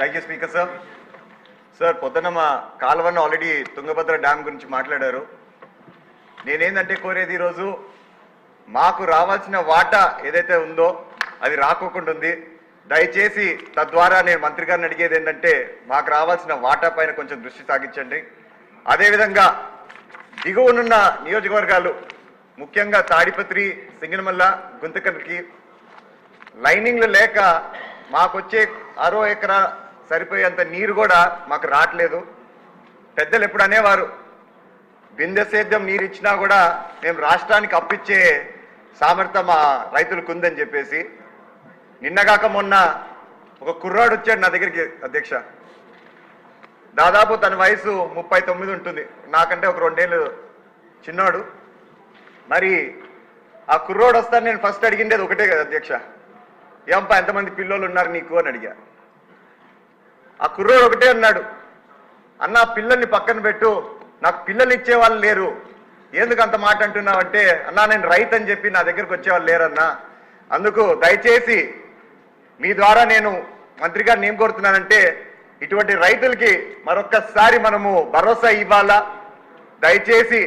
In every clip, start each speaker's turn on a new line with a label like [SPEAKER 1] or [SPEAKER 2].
[SPEAKER 1] Thank you speaker sir sir పొద్దున్న మా కాలువన్న already Tungabhadra dam గురించి మాట్లాడారు. నేనేందంటే కోరేది ఈరోజు మాకు రావాల్సిన వాటా ఏదైతే ఉందో అది రాకోకుండా ఉంది. దయచేసి తద్వారా నేను మంత్రి గారిని అడిగేది ఏంటంటే మాకు రావాల్సిన వాటా పైన కొంచెం దృష్టి సాగించండి. అదేవిధంగా దిగువనున్న నియోజకవర్గాలు ముఖ్యంగా తాడిపత్రి సింగనమల్ల గుంతకల్కి లైనింగ్లు లేక మాకొచ్చే అరవై ఎకరా సరిపోయేంత నీరు కూడా మాకు రావట్లేదు. పెద్దలు ఎప్పుడు అనేవారు బిందె సేద్యం నీరు ఇచ్చినా కూడా మేము రాష్ట్రానికి అప్పిచ్చే సామర్థ్యం మా రైతులకు ఉందని చెప్పేసి నిన్నగాక మొన్న ఒక కుర్రాడు వచ్చాడు నా దగ్గరికి అధ్యక్ష. దాదాపు తన వయసు ముప్పై తొమ్మిది ఉంటుంది. నాకంటే ఒక రెండేళ్ళు చిన్నాడు. మరి ఆ కుర్రోడు వస్తాను నేను ఫస్ట్ అడిగిండేది ఒకటే కదా అధ్యక్ష. ఏంపా ఎంతమంది పిల్లోళ్ళు ఉన్నారు నీకు? అని అడిగా. ఆ కుర్రోడు ఒకటే అన్నాడు అన్న పిల్లల్ని పక్కన పెట్టు నాకు పిల్లలు ఇచ్చేవాళ్ళు లేరు. ఎందుకు అంత మాట అంటున్నావంటే అన్నా నేను రైతు అని చెప్పి నా దగ్గరకు వచ్చేవాళ్ళు లేరన్నా. అందుకు దయచేసి మీ ద్వారా నేను మంత్రి గారిని ఏం కోరుతున్నానంటే ఇటువంటి రైతులకి మరొక్కసారి మనము భరోసా ఇవ్వాలా? దయచేసి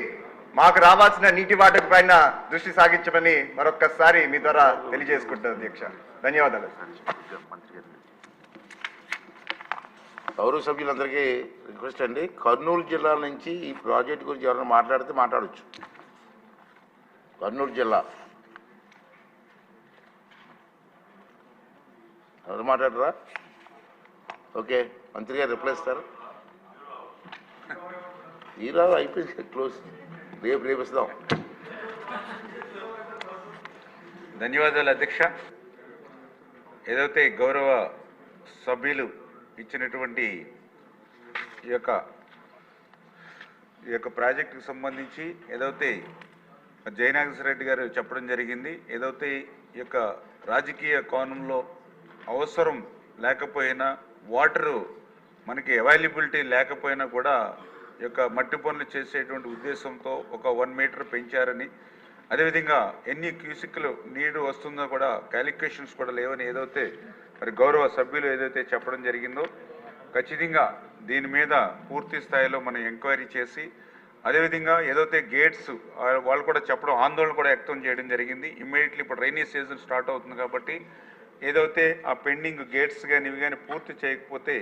[SPEAKER 1] మాకు రావాల్సిన నీటి వాటకు పైన దృష్టి సాగించమని మరొక్కసారి మీ ద్వారా తెలియజేసుకుంటాను అధ్యక్ష ధన్యవాదాలు.
[SPEAKER 2] గౌరవ సభ్యులందరికీ రిక్వెస్ట్ అండి. కర్నూలు జిల్లా నుంచి ఈ ప్రాజెక్ట్ గురించి ఎవరైనా మాట్లాడితే మాట్లాడొచ్చు. కర్నూలు జిల్లా. ఎవరు మాట్లాడరా? ఓకే మంత్రి గారు రిప్లై ఇస్తారు. ఈరోజు అయిపోయింది క్లోజ్. రేపు రేపు ఇస్తాం.
[SPEAKER 3] ధన్యవాదాలు అధ్యక్ష. ఏదైతే గౌరవ సభ్యులు ఇచ్చినటువంటి ఈ యొక్క ఈ యొక్క ప్రాజెక్టుకు సంబంధించి ఏదైతే జయనాగేశ్వర రెడ్డి గారు చెప్పడం జరిగింది ఏదైతే ఈ యొక్క రాజకీయ కోణంలో అవసరం లేకపోయినా వాటరు మనకి అవైలబిలిటీ లేకపోయినా కూడా ఈ యొక్క మట్టి పనులు చేసేటువంటి ఉద్దేశంతో ఒక వన్ మీటర్ పెంచారని అదేవిధంగా ఎన్ని క్యూసిక్లు నీరు వస్తుందో కూడా క్యాలిక్యులేషన్స్ కూడా లేవని ఏదైతే మరి గౌరవ సభ్యులు ఏదైతే చెప్పడం జరిగిందో ఖచ్చితంగా దీని మీద పూర్తి స్థాయిలో మనం ఎంక్వైరీ చేసి అదేవిధంగా ఏదైతే గేట్స్ వాళ్ళు కూడా చెప్పడం ఆందోళన కూడా వ్యక్తం చేయడం జరిగింది. ఇమ్మీడియట్లీ ఇప్పుడు రైనీ సీజన్ స్టార్ట్ అవుతుంది కాబట్టి ఏదైతే ఆ పెండింగ్ గేట్స్ కానీ ఇవి కానీ పూర్తి చేయకపోతే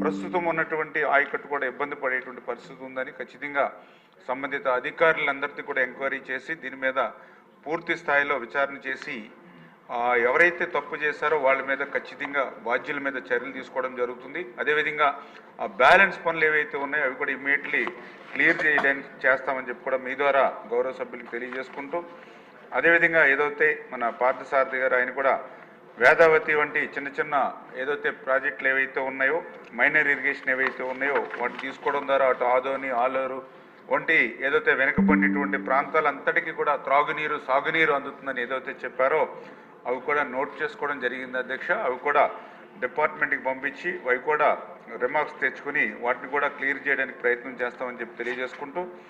[SPEAKER 3] ప్రస్తుతం ఉన్నటువంటి ఆయకట్టు కూడా ఇబ్బంది పడేటువంటి పరిస్థితి ఉందని ఖచ్చితంగా సంబంధిత అధికారులందరినీ కూడా ఎంక్వైరీ చేసి దీని మీద పూర్తి స్థాయిలో విచారణ చేసి ఎవరైతే తప్పు చేశారో వాళ్ళ మీద ఖచ్చితంగా బాధ్యుల మీద చర్యలు తీసుకోవడం జరుగుతుంది. అదేవిధంగా ఆ బ్యాలెన్స్ పనులు ఏవైతే ఉన్నాయో అవి కూడా ఇమ్మీడియట్లీ క్లియర్ చేయడానికి చేస్తామని చెప్పి కూడా మీ ద్వారా గౌరవ సభ్యులకు తెలియజేసుకుంటూ అదేవిధంగా ఏదైతే మన పార్థసారథి గారు ఆయన కూడా వేదావతి వంటి చిన్న చిన్న ఏదైతే ప్రాజెక్టులు ఏవైతే ఉన్నాయో మైనర్ ఇరిగేషన్ ఏవైతే ఉన్నాయో వాటిని తీసుకోవడం ద్వారా అటు ఆదోని ఆలూరు వంటి ఏదైతే వెనుకబడినటువంటి ప్రాంతాలంతటికీ కూడా త్రాగునీరు సాగునీరు అందుతుందని ఏదైతే చెప్పారో అవి కూడా నోట్ చేసుకోవడం జరిగింది అధ్యక్ష. అవి కూడా డిపార్ట్మెంట్కి పంపించి అవి కూడా రిమార్క్స్ తెచ్చుకుని వాటిని కూడా క్లియర్ చేయడానికి ప్రయత్నం చేస్తామని చెప్పి తెలియజేసుకుంటూ